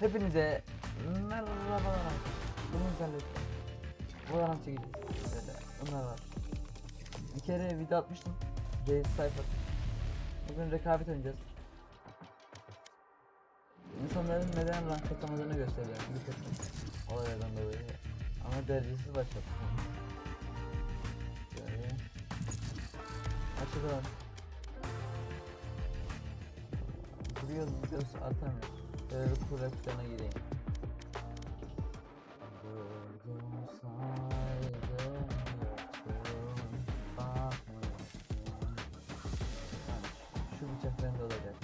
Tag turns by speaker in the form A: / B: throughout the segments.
A: Hepinize merhabalar. Bunu hallettim. Bu çekeceğiz. Böyle bunlar var. Bir kere video atmıştım. Reis Cypher. Bugün rekabet oynayacağız. İnsanların neden rank atamadığını gösteriyorum. Bir takım olaylardan dolayı. Ama derecesiz başlattım. Şöyle. Açıklar. Duruyoruz atamıyoruz. Koleksiyona gireyim. Durgun saydım yoksun bakmıyorsun. Şu bıçak bende olacak.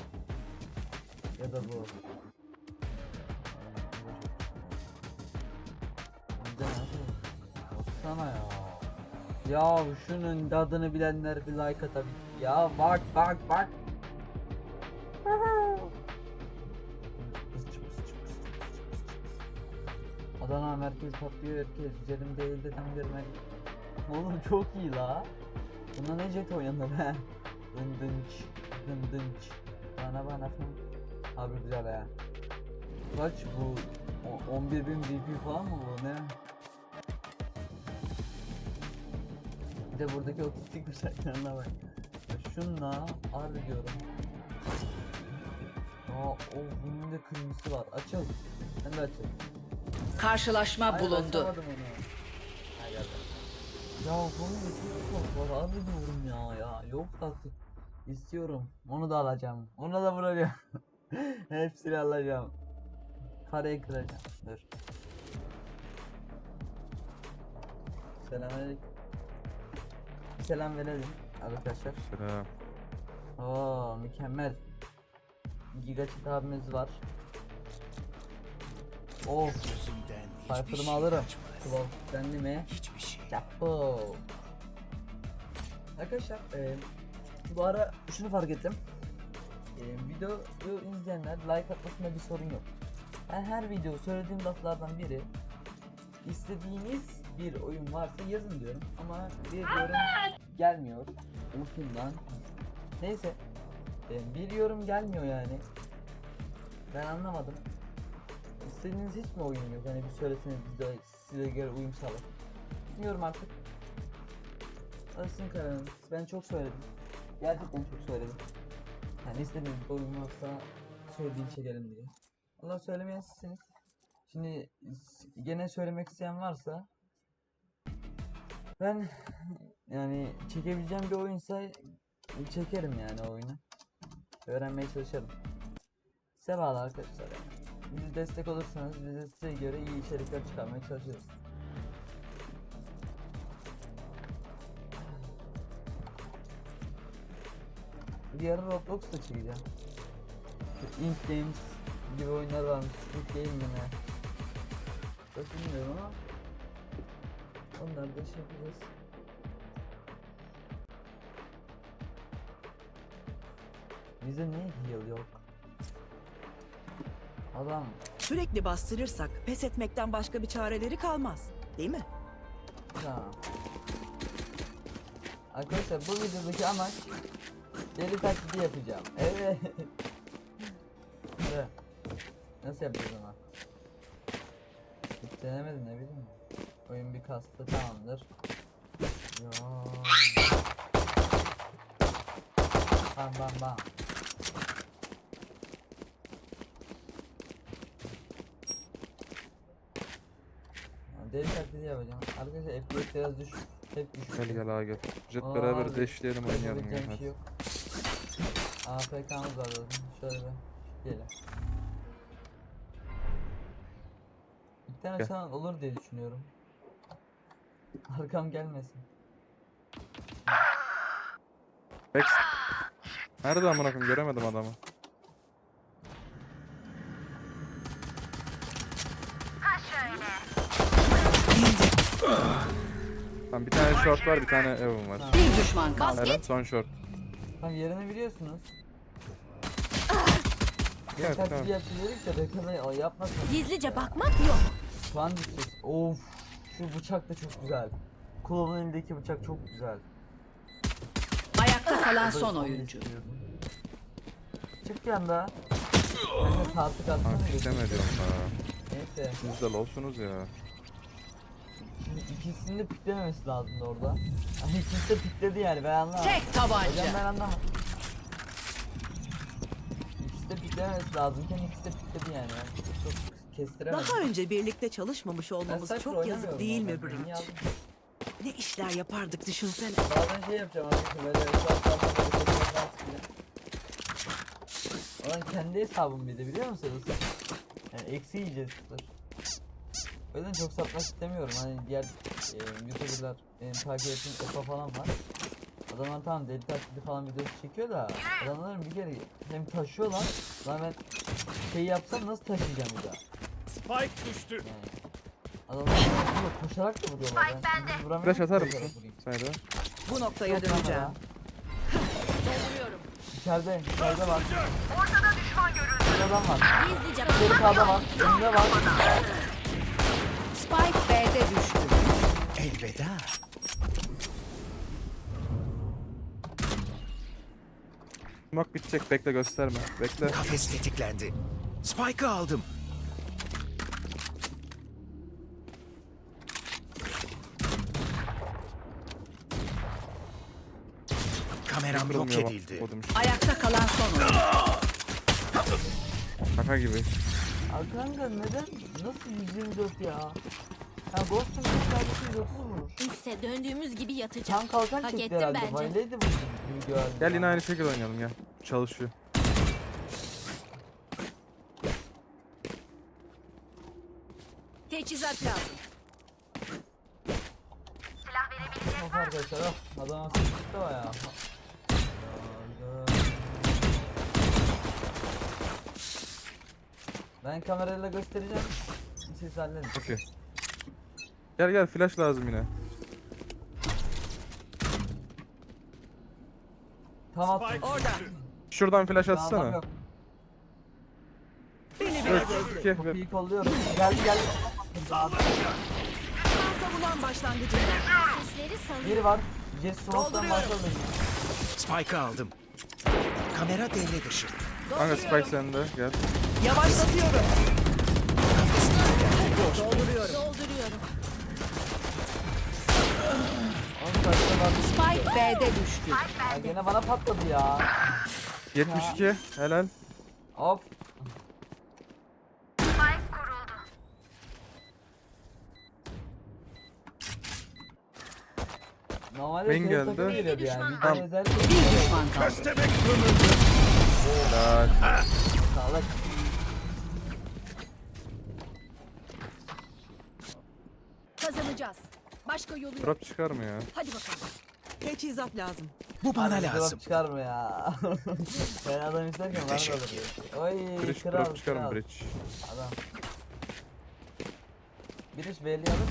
A: Ya da bu. Nasıl? Baksana ya. Ya şunun tadını bilenler bir like atabilir. Ya bak bak bak. Merkez patlıyor herkes üzerim değil de tam görmek. Oğlum çok iyi la. Buna ne jet oynanır he? Dındınç, dındınç. Bana bana falan. Abi güzel ya. Kaç bu? O- 11.000 DP falan mı bu ne? Bir de buradaki otistik bıçaklarına bak. Şunla harbi diyorum. Aa o bunun da kırmızısı var. Açıl. Sen de açıl.
B: Karşılaşma
A: Hayır,
B: bulundu.
A: açamadım onu. Ha, geldi. Ya bunun içinde çok var. Harbi diyorum ya ya. Yok tatlı. İstiyorum. Onu da alacağım. Onu da vuracağım. Hepsini alacağım. Kareyi kıracağım. Dur. Selamünaleyküm. Selam verelim arkadaşlar.
C: Selam.
A: Oo mükemmel. Gigaçit abimiz var. Of. Cypher'ımı alırım. Claw denli mi?
D: Hiçbir şey.
A: Capo. Arkadaşlar e, bu ara şunu fark ettim. E, videoyu izleyenler like atmasında bir sorun yok. Ben her video söylediğim laflardan biri istediğiniz bir oyun varsa yazın diyorum ama bir yorum gelmiyor unutundan. Neyse e, bir yorum gelmiyor yani. Ben anlamadım. İstediğiniz hiç mi oyun yok? Hani bir söyleseniz biz de size göre uyum sağlar. Bilmiyorum artık. Arasın kararınız. Ben çok söyledim. Gerçekten çok söyledim. Yani istediğiniz bir oyun varsa söylediğim çekelim diye. Allah söylemeyen sizsiniz. Şimdi gene söylemek isteyen varsa ben yani çekebileceğim bir oyunsa çekerim yani oyunu. Öğrenmeye çalışırım. Bağlı arkadaşlar yani. Bizi destek olursanız biz size göre iyi içerikler çıkarmaya çalışırız. Bir ara Roblox da. Şu Ink Games gibi oyunlar varmış. Squid Game mi ne? Çok bilmiyorum ama onlar da şey yapacağız. Bize niye heal yok? Adam
B: Sürekli bastırırsak pes etmekten başka bir çareleri kalmaz. Değil mi?
A: Tamam. Arkadaşlar bu videodaki amaç deli taklidi yapacağım. Evet. Evet. Nasıl yapacağız ama? Hiç denemedim ne bileyim. Oyun bir kastı tamamdır. Yo. Bam bam bam. Deli taklidi yapacağım. Arkadaşlar FPS biraz düş. Hep düşük.
C: Gel gel ağa gel. Jet
A: Aa,
C: beraber
A: abi,
C: deşleyelim oynayalım ya.
A: Şey yok. AFK'mız var zaten. Şöyle bir diyelim. Bir tane
C: Gel.
A: sana olur diye düşünüyorum. Arkam gelmesin.
C: Rex. Nerede amına koyayım göremedim adamı. Tamam bir tane short var bir tane Evan var.
B: Bir düşman kaldı.
C: Evet son short.
A: Tamam yerini biliyorsunuz.
C: Evet,
A: Taklidi
C: tamam.
A: yapacağız dedik de reklamı o yapmasın.
E: Gizlice bakmak yok.
A: Şu an düşeceğiz. Of. Şu bıçak da çok güzel. Kulağımın elindeki bıçak çok güzel.
B: Ayakta kalan
A: da
B: son
A: onu
B: oyuncu.
A: Çık bir anda. Saatlik atsana.
C: Kanka
A: gözünü
C: istemediyorum
A: seveyim.
C: ha.
A: Neyse.
C: Siz de lolsunuz ya.
A: Şimdi ikisini de piklememesi lazımdı orada. Ay ikisi de pikledi yani ben anlamadım.
B: Tek
A: Hocam
B: tabanca.
A: ben anlamadım. İkisi de piklememesi lazımken ikisi de pikledi yani. Çok kestiremedim.
B: Daha önce birlikte çalışmamış olmamız çok yazık değil mi
A: aldın?
B: Ne işler yapardık düşünsene.
A: Bazen şey yapacağım arkadaşlar böyle falan Ulan kendi hesabım bir de biliyor musunuz? Yani eksi yiyeceğiz. O yüzden çok satmak istemiyorum hani diğer e, youtuberlar benim takip ettiğim Epa falan var. Adamlar tamam deli taklidi falan videosu çekiyor da adamların bir kere hem taşıyorlar lan ben şey yapsam nasıl taşıyacağım bir daha
D: Spike düştü.
A: yani. Adamlar vuruyor, koşarak da vuruyorlar ben, ben vuramıyorum
C: Flash atar
A: koşarak
C: mısın?
A: vurayım.
C: Sen de.
B: Bu noktaya
A: Yok lan
B: döneceğim.
A: ya. İçeride, içeride var. Ortada düşman görüldü. Bir adam var.
E: Gizlice
A: Bir sağda var. Önünde var.
B: Spike B'de düştü.
D: Elveda.
C: Smoke bitecek bekle gösterme. Bekle.
D: Kafes tetiklendi. Spike'ı aldım. Kameram yok
C: Kırılmıyor bak.
D: edildi.
B: Ayakta kalan son oyuncu.
C: Şaka gibi.
A: Arkadaşlar neden? Nasıl 124 ya? Ha Ghost'un bir tanesi 130 vurur.
E: ise döndüğümüz gibi yatacağım.
A: Can kalkan
E: Hak
A: çekti
E: ettim
A: herhalde.
E: bence.
A: Vayleydi bu.
C: Gel yine aynı şekilde oynayalım gel. Çalışıyor.
B: Teçhizat lazım.
A: Of arkadaşlar of. Adam asıl çıktı o ya. Ben kamerayla göstereceğim. Siz halledin.
C: Okey. Gel gel flash lazım yine.
A: Tam attım.
B: Orada.
C: Şuradan flash atsana.
A: yok.
B: Beni
C: 3,
B: biraz özle.
C: 2, 1.
A: Kapıyı kolluyorum. Geldi geldi.
B: Savunan.
E: Sesleri salıyor.
A: Biri var. Jess Smoke'dan
B: Dolduruyorum.
A: başladı.
D: Spike'ı aldım. Kamera devre dışı.
C: Kanka Spike sende gel.
B: Yavaşlatıyorum.
E: Dolduruyorum.
A: Bak.
B: Spike B'de düştü.
A: Ya gene bana patladı ya.
C: 72 helal.
A: Of. Normalde
C: Main
A: şey
C: geldi.
A: takım geliyordu yani.
C: Tamam.
A: Bizden özel
B: Bir düşman kaldı.
D: Köstebek gömüldü.
C: Helal.
A: sağlık.
E: Kazanacağız. Başka yolu yok.
C: Drop çıkar mı ya?
E: Hadi bakalım.
B: Teçhizat lazım.
D: Bu bana lazım.
A: Drop çıkar mı ya? ben adam isterken var
D: Teşekkür.
A: böyle. Oy
C: Bridge
A: kral
C: drop çıkar mı
A: kral.
C: bridge?
A: Adam. Bir iş belli alır mı?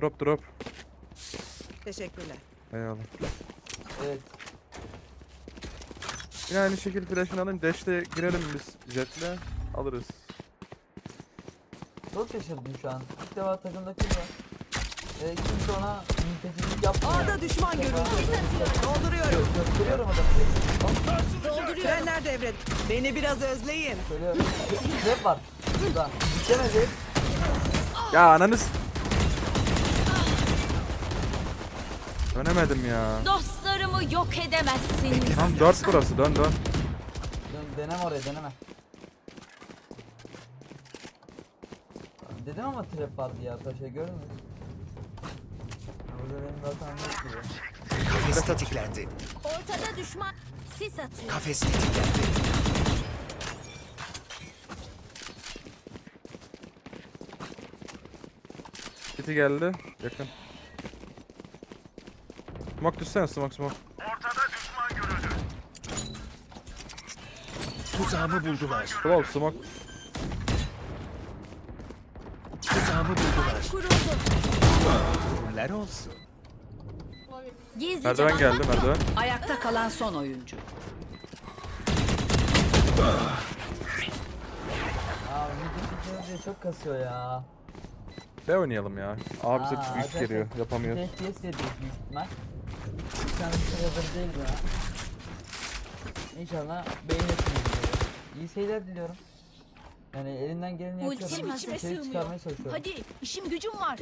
C: Drop drop.
B: Teşekkürler.
C: Eyvallah.
A: Evet.
C: Yine aynı şekilde flash'ını alayım. Dash'te girelim biz jetle. Alırız.
A: Çok şaşırdım şu an. İlk defa takımda kim var? Ee, kimse ona mültecilik yapmıyor.
B: A'da düşman görüldü.
A: şey.
B: Dolduruyorum.
A: Gö- Gösteriyorum adamı. Hop,
B: Frenler devret. Beni biraz özleyin.
A: Söylüyorum. Rap var. Burada. Bitemedi.
C: Ya ananız. Dönemedim ya.
E: Dostlarımı yok edemezsin.
C: Tamam 4 burası dön dön.
A: Dön, deneme oraya deneme. Dedim ama trap var diye arkadaşlar görmüyor Burada benim zaten yok gibi.
D: Kafes tetiklendi.
E: Ortada düşman sis atıyor.
D: Kafes tetiklendi.
C: City geldi. Yakın. Smoke düşsene smoke smoke.
D: Tuzağımı buldular.
C: Claw smoke.
D: Tuzağımı buldular.
E: Kuruldu.
D: Uğurlar olsun.
E: Gizlice
C: Merdiven geldi merdiven.
B: Ayakta kalan son oyuncu.
A: Aa müzik diye çok kasıyor ya.
C: B oynayalım ya. A bize
A: Aa,
C: büyük
A: arkadaşlar,
C: geliyor. Yapamıyoruz.
A: FPS vereceğiz büyük ihtimal. Kendisi hazır değil ya. İnşallah beğenirsiniz. İyi seyirler diliyorum. Yani elinden geleni
E: Ultim
A: yapıyorum.
E: içime
A: İçeri
E: sığmıyor.
A: çıkarmaya çalışıyorum.
E: Hadi işim gücüm var.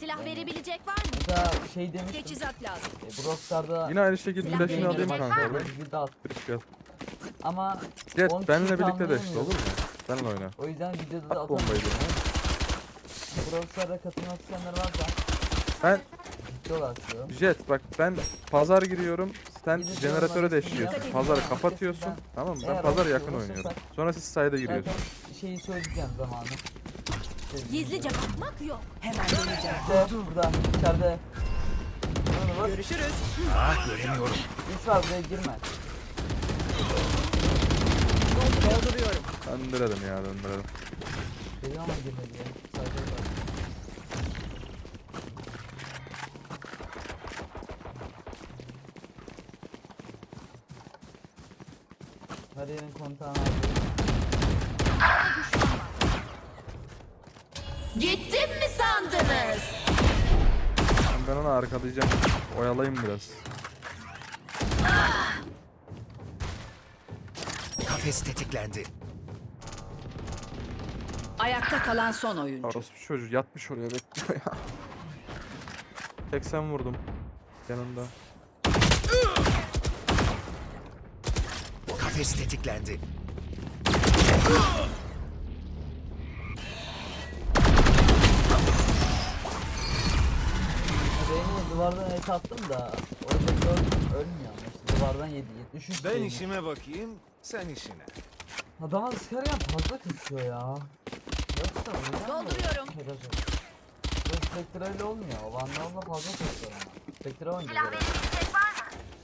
E: Silah verebilecek var mı?
A: Mesela şey demiştim.
E: Teçhizat lazım.
A: E, Brostar'da
C: Yine aynı şekilde
E: Silah
C: flash'ını alayım kanka.
E: var mı?
A: bir dağıt.
C: Flash gel.
A: Ama
C: Jet benle birlikte de işte olur mu? Benle oyna.
A: o yüzden videoda da
C: At bombayı
A: atamıyorum. Brostar'da katılmak isteyenler varsa
C: Ben
A: diyorlar diyor.
C: Jet bak ben pazar giriyorum. Sen
A: Gidip
C: jeneratöre
A: sileceğim.
C: Pazarı kapatıyorsun. Tamam mı?
A: Eğer
C: Ben pazar yakın
A: olursa
C: oynuyorum. Sonra siz sayda giriyorsun.
A: Zaten şeyi söyleyeceğim zamanı.
E: Gizlice bakmak yok.
B: Hemen döneceğim.
A: İşte burada içeride.
B: Görüşürüz.
D: Ah göremiyorum.
A: İş var buraya girme.
B: Dolduruyorum.
C: Döndürelim ya döndürelim.
A: Geliyor ama girmedi ya. Sadece bak. Aldı.
E: Gittim mi sandınız?
C: Ben onu arkalayacağım. Oyalayayım biraz.
D: Kafes tetiklendi.
B: Ayakta kalan son oyuncu.
C: Orospu çocuğu yatmış oraya bekliyor ya. 80 vurdum. Yanında.
D: Kafes tetiklendi.
A: Beni duvardan et attım da orada gördüm ölmüyor ama işte duvardan yedi 73
F: Ben
A: beyni.
F: işime bakayım, sen işine.
A: Adama sıkarken fazla kısıyor ya. Yoksa?
E: Dolduruyorum.
A: Helal olsun. Yok Spectre öyle olmuyor. O Vandal'la fazla kasıyor ama. Spectre.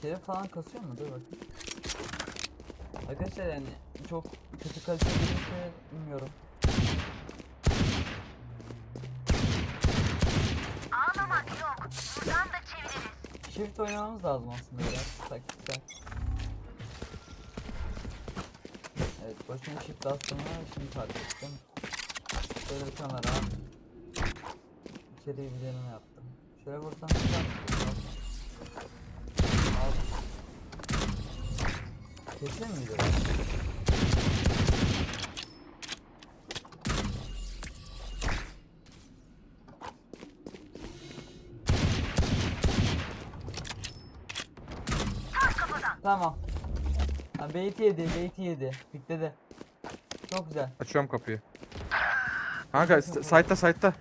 A: Şerif falan kasıyor mu? Dur bakayım. Arkadaşlar yani çok kötü kalite gelirse bilmiyorum. Shift oynamamız lazım aslında biraz taktiksel. Evet boşuna shift attığımı şimdi fark ettim. Böyle bir kamera. İçeriği bir deneme yaptım. Şöyle vursam çıkar. Kesin mi video? Tamam. Ha, beyti yedi, beyti yedi. Bitti Çok güzel.
C: Açıyorum kapıyı. Kanka site'da site'da.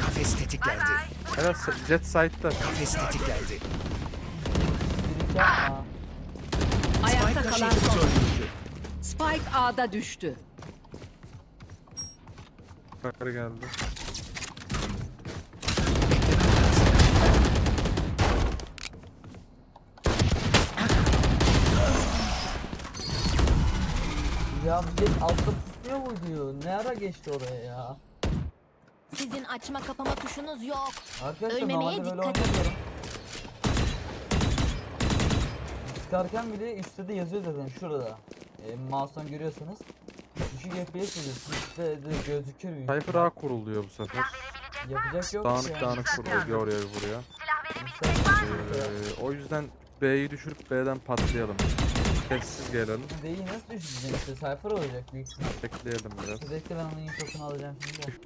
D: Kafes tetiklendi.
C: S- jet site'da.
D: Kafes tetiklendi.
B: Ayakta kalan son. Spike A'da düştü.
C: Yukarı geldi.
A: Ya bir altta tutmuyor muydu? Ne ara geçti oraya ya?
E: Sizin açma kapama tuşunuz yok.
A: Arkadaşlar
E: Ölmemeye
A: normalde böyle
E: dikkat
A: oynamıyorum. Çıkarken bile üstte de yazıyor zaten şurada. E, mouse'dan görüyorsanız. Düşük FPS yazıyorsunuz. Üstte de gözükür.
C: Cypher A kuruluyor bu sefer.
A: Yapacak yok
C: Dağınık
A: ya.
C: dağınık kuruluyor bir oraya bir buraya. Ee, o yüzden B'yi düşürüp B'den patlayalım. Sessiz gelelim.
A: D'yi nasıl düşüreceğim işte Cypher olacak büyük ihtimal.
C: Bekleyelim biraz.
A: Bekle ben onun infosunu alacağım şimdi.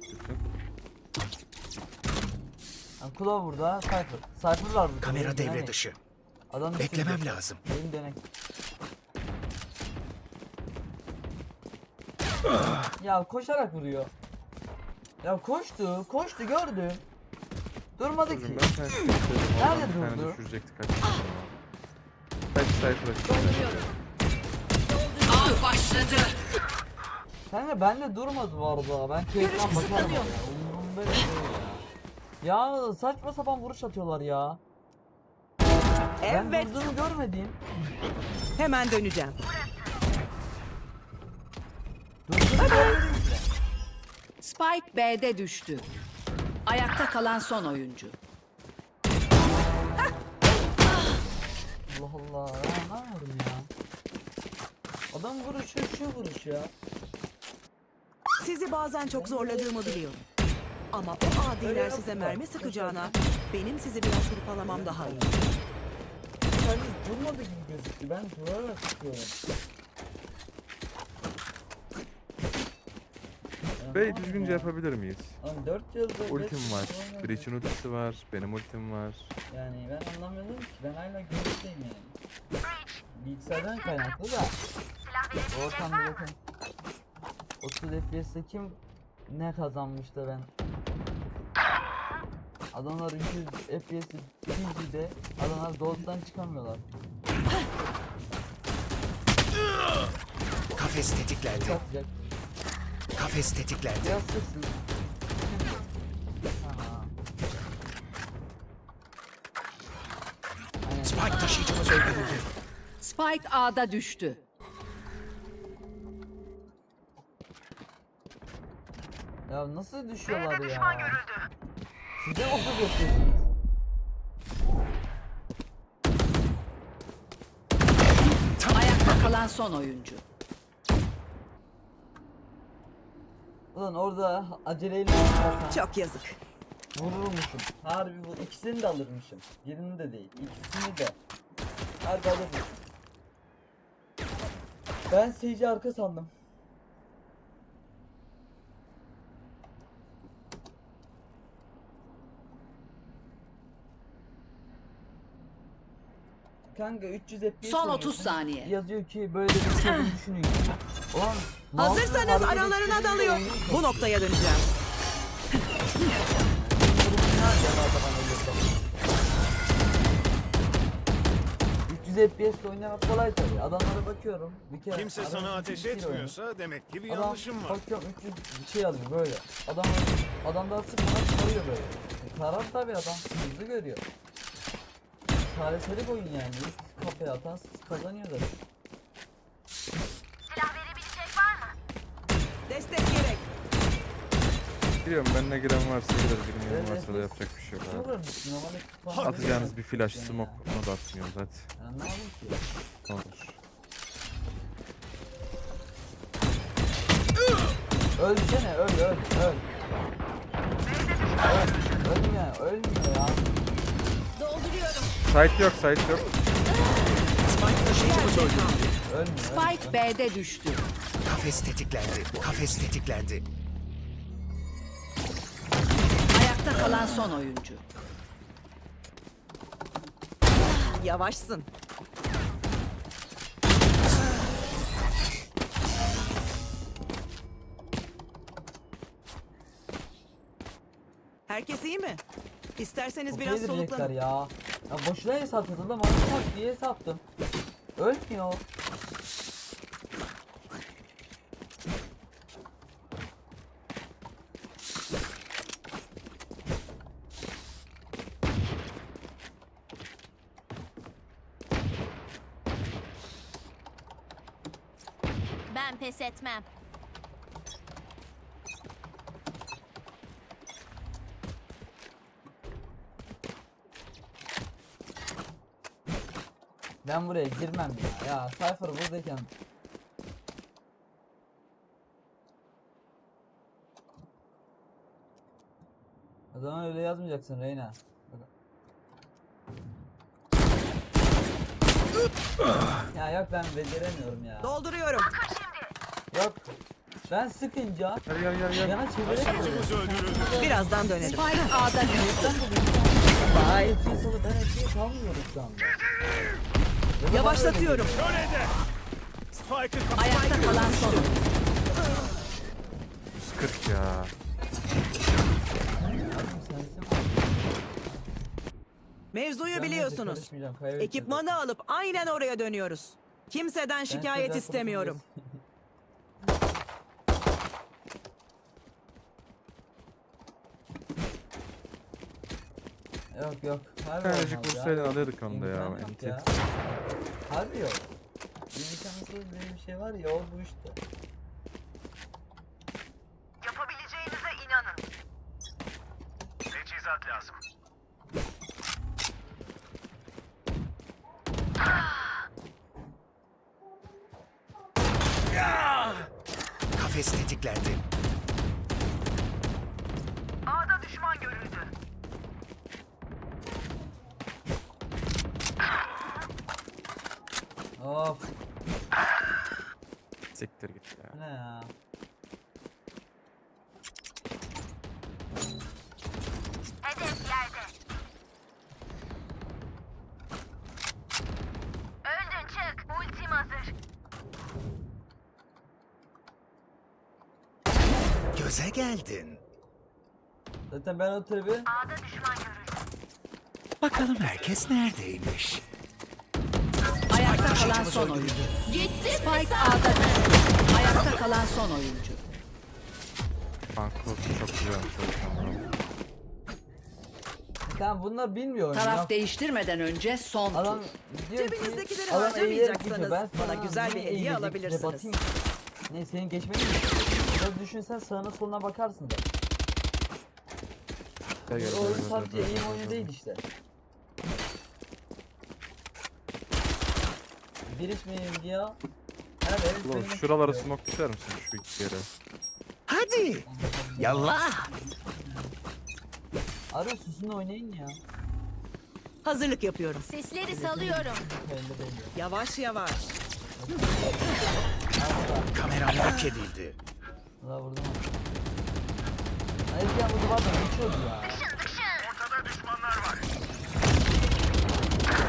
A: Yani Kulağı burada Cypher. Cypher var burada.
D: Kamera devre
A: denek.
D: dışı.
A: Adam
D: Beklemem
A: düşürecek.
D: lazım.
A: Benim denek. ya koşarak vuruyor. Ya koştu, koştu gördüm. Durmadı ki. Nerede durdu?
C: düşürecektik kaç. Kaç Cypher'a çıktı.
B: A başladı.
A: Kanka ben de durmadı bu arada. Ben keyiften bakarım ya. Umurumda şey ya. Saçma sapan vuruş atıyorlar ya. Ben
B: Evet.
A: vurduğunu görmedim.
B: Hemen döneceğim.
A: Durduğunu görmedim işte.
B: Spike B'de düştü. Ayakta kalan son oyuncu.
A: Allah Allah. Ya ne yapıyorum ya? Adam vuruşu şu vuruş ya.
B: Sizi bazen çok zorladığımı biliyorum. Ama o adiler size mermi sıkacağına benim sizi biraz hırpalamam daha iyi.
A: Sen durmadı gibi gözüktü. Ben durarak tutuyorum.
C: B'yi düzgünce yapabilir miyiz?
A: Lan 4 yıldır
C: Ultim var. Breach'in ultisi var. Benim ultim var.
A: Yani ben anlamıyorum ki ben hala görüşteyim yani. Bilgisayardan kaynaklı da. Ortamda bakın. 30 FPS'te kim ne kazanmış da ben. Adamlar 200 FPS PG'de adamlar Gold'dan çıkamıyorlar.
D: Kafes tetiklendi.
A: Satacak.
D: Kafes tetiklendi.
A: Biraz. Aynen.
D: Spike taşıyıcımız öldürüldü.
G: Spike A'da düştü.
A: Ya nasıl düşüyorlar ya? Siz de 30 yapıyorsunuz.
G: Ayakta kalan son oyuncu.
A: Ulan orada aceleyle
B: Çok yazık.
A: vururmuşum. Harbi bu ikisini de alırmışım. Birini de değil. ikisini de. Harbi alırmışım. Ben seyirci arka sandım. Kanka 300 FPS
G: Son 30
A: oynuyorsun.
G: saniye.
A: Yazıyor ki böyle bir sorun düşünün. Ulan
B: Hazırsanız
A: mouse'un
B: aralarına dalıyor. Bu noktaya döneceğim.
A: Nerede acaba ben ölürsem? 300 FPS oynamak kolay tabii. Adamlara bakıyorum. Bir kere
F: Kimse
A: adam
F: sana
A: 300
F: ateş
A: kere oynuyor.
F: etmiyorsa demek ki bir
A: Adam
F: yanlışım var.
A: bakıyorum 300 bir şey alıyor böyle. Adam adamdan sıkmadan çıkarıyor böyle. Karar tabii adam hızlı görüyor. Çaresizlik oyun yani. Üst kafaya atan kazanıyor zaten.
B: Destek gerek.
C: Biliyorum benimle giren varsa girer, girmeyen
A: Evet,
C: varsa da
A: evet.
C: yapacak bir şey yok
A: Ne
C: abi.
A: Normalde
C: Atacağınız bir flash smoke
A: ya.
C: onu da atmıyoruz hadi.
A: Ben anlamadım ki.
C: Ne olur.
A: Ölsene öl öl öl. Öl. Ölmüyor ölmüyor ya.
C: Site yok site yok.
D: Spike
G: B'de düştü.
D: Kafes tetiklendi. Kafes tetiklendi.
G: Ayakta kalan son oyuncu.
B: Yavaşsın. Herkes iyi mi? İsterseniz biraz soluklanın.
A: ya. Ya boşuna hesapladım da manyak diye hesapladım. Ölmüyor.
E: Ben pes etmem.
A: Ben buraya girmem ya. Ya Cypher buradayken O zaman öyle yazmayacaksın Reyna. ya yok ben beceremiyorum ya.
B: Dolduruyorum.
A: Yok. Ben sıkınca
C: Gel gel gel gel.
A: yana çeviremiyorum.
F: Taşıyıcımız öldürüldü.
B: Birazdan dönerim.
G: Spike A'da düştü.
A: Daha FPS alıp ben FPS almıyorum şu anda.
B: Yavaşlatıyorum.
G: Ayakta kalan son oyuncu.
C: 140 ya.
B: Mevzuyu biliyorsunuz. Ekipmanı alıp aynen oraya dönüyoruz. Kimseden şikayet istemiyorum.
A: Yok yok. Harbi
C: Tanecik
A: olmaz ya.
C: vursaydın alırdık onu da ya,
A: İmkan yok
C: enti.
A: Harbi yok. İmkansız diye bir şey var ya o bu işte.
H: Yapabileceğinize inanın. Teçhizat lazım.
D: Kafes tetiklendi.
A: Of
C: Siktir git ya.
A: ne ya?
H: Hedef yerde. Öldün çık. Ultim hazır.
D: Göze geldin.
A: Zaten ben o tribi
H: A'da düşman görüldü.
D: Bakalım herkes neredeymiş?
G: Ayakta kalan son oyuncu.
E: Gitti
G: Spike A'da. Ayakta kalan son oyuncu.
C: Kanka çok yüzden.
A: Tamam bunlar bilmiyor oyunu ya.
G: Taraf değiştirmeden önce son
A: Adam
G: tur.
A: diyor ki
B: Cebinizdekileri
A: adam
B: harcamayacaksanız
A: eğilerek geçiyor. Ben
B: bana
A: sana
B: güzel bir
A: niye
B: hediye
A: eğilecek diye
B: alabilirsiniz.
A: batayım. Ne senin geçmedin mi? Biraz düşünsen sağına soluna bakarsın da. O oyun sadece eğim oyunu değil işte. Giriş miyim diyor. Evet, evet.
C: Ulan şuraları
A: istiyor.
C: smoke düşer misin şu iki yere?
D: Hadi. Yallah.
A: Arı susun oynayın ya.
B: Hazırlık yapıyorum.
E: Sesleri salıyorum.
A: Belli belli.
B: Yavaş yavaş.
D: Kameram yok edildi.
A: Valla vurdum. Hayır ya bu duvardan geçiyordu ya.
F: Ortada düşmanlar var.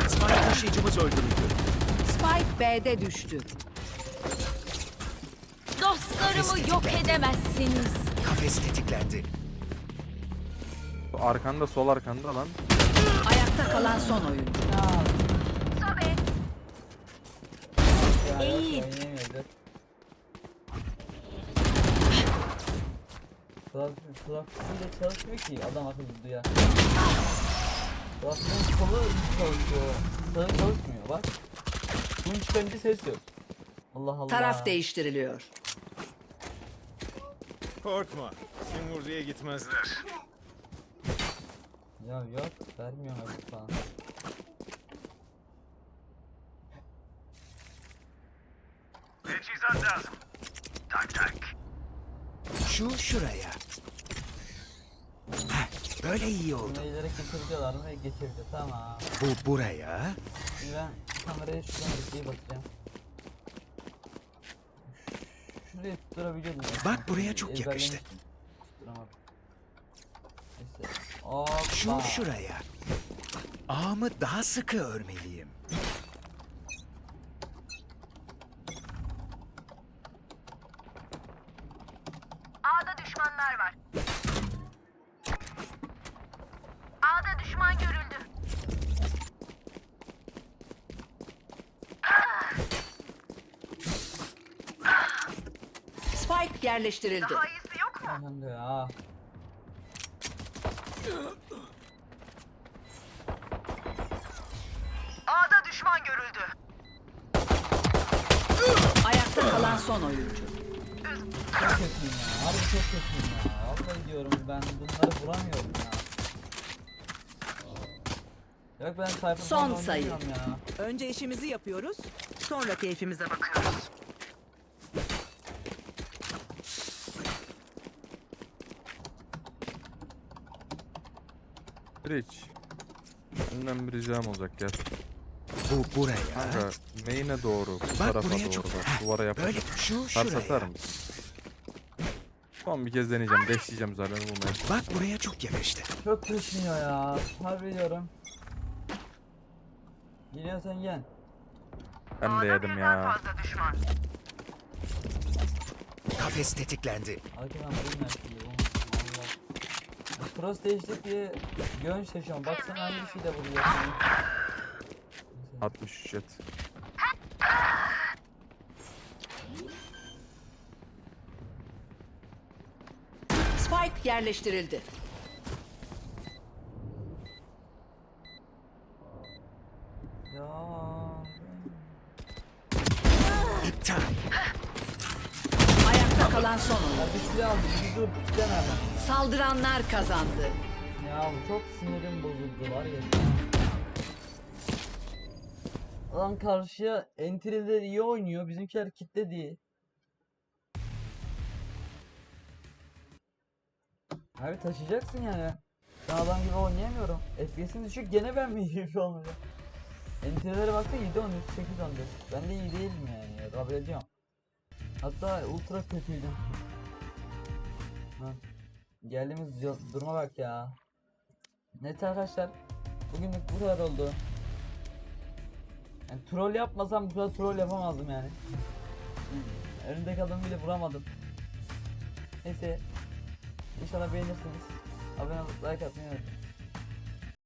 D: Spike taşıyıcımız öldürüldü.
G: Spike B'de düştü.
E: Dostlarımı yok edemezsiniz.
D: Kafes tetiklendi.
C: Bu Arkanda sol arkanda lan.
G: Ayakta kalan son oyuncu.
H: Sobe.
A: Ya yok
E: Eğil.
A: oynayamıyordu. Kulak, kulaklığıyla çalışmıyor ki adam akıllı duyar. Kulaklığın kolu çalışıyor. Sağı çalışmıyor bak. Bunun çıkarınca ses yok. Allah Allah.
G: Taraf değiştiriliyor.
F: Korkma. Kim vurduya gitmezler.
A: Ya yok vermiyor abi falan.
F: Teçhizat lazım. Tak tak.
D: Şu şuraya. Heh, böyle iyi oldu.
A: Bunu ileri geçebiliyorlar mı? Geçebiliyor. Tamam.
D: Bu buraya.
A: Ben kameraya şuradan bir şey bakacağım. Şuraya tutturabiliyordum.
D: Bak buraya çok yakıştı. Şu şuraya. Ağımı daha sıkı örmeliyim.
H: A'da düşmanlar var. A'da düşman görüldü.
G: Spike yerleştirildi.
H: Daha iyisi yok mu?
A: Aman be ya.
H: A'da düşman görüldü.
G: Ayakta kalan son oyuncu.
A: Çok kötüyüm ya. Harbi çok kötüyüm ya. Vallahi diyorum ben bunları vuramıyorum ya. Yok ben sayfa
G: Son sayı.
A: oynayamıyorum ya.
B: Önce işimizi yapıyoruz. Sonra keyfimize bakıyoruz.
C: Bridge. Senden bir ricam olacak gel.
D: Bu buraya.
C: Kanka main'e doğru, bu
D: Bak
C: tarafa
D: buraya
C: doğru
D: çok.
C: bak. Duvara yapacak.
D: Böyle şu
C: Ters atar
D: şuraya.
C: mısın? Son bir kez deneyeceğim. Deşleyeceğim zaten bulmaya.
D: Bak buraya çok yakıştı.
A: Çok kışmıyor ya. Harbi diyorum. Geliyorsan gel.
C: Ben de yedim ya.
H: fazla düşman.
D: Kafes tetiklendi.
A: Arkadan vurayım şeyi. Cross değiştik diye yön şaşıyorum. Baksana hangi şeyle vuruyor.
C: 63 jet.
G: Spike yerleştirildi. Saldıranlar kazandı.
A: Ya çok sinirim bozuldu var ya. Lan karşıya entry'ler iyi oynuyor. Bizimkiler kitle değil. Abi taşıyacaksın yani. Ben adam gibi oynayamıyorum. FPS'im düşük gene ben mi iyi olmuyor? Entry'lere baksana 7 13 8 14. Ben de iyi değilim yani ya kabul ediyorum. Hatta ultra kötüydüm. Ha. Geldiğimiz duruma bak ya. Neyse arkadaşlar. Bugünlük bu kadar oldu. Yani troll yapmasam bu kadar troll yapamazdım yani. Önümdeki adamı bile vuramadım. Neyse. İnşallah beğenirsiniz. Abone olup like atmayı unutmayın.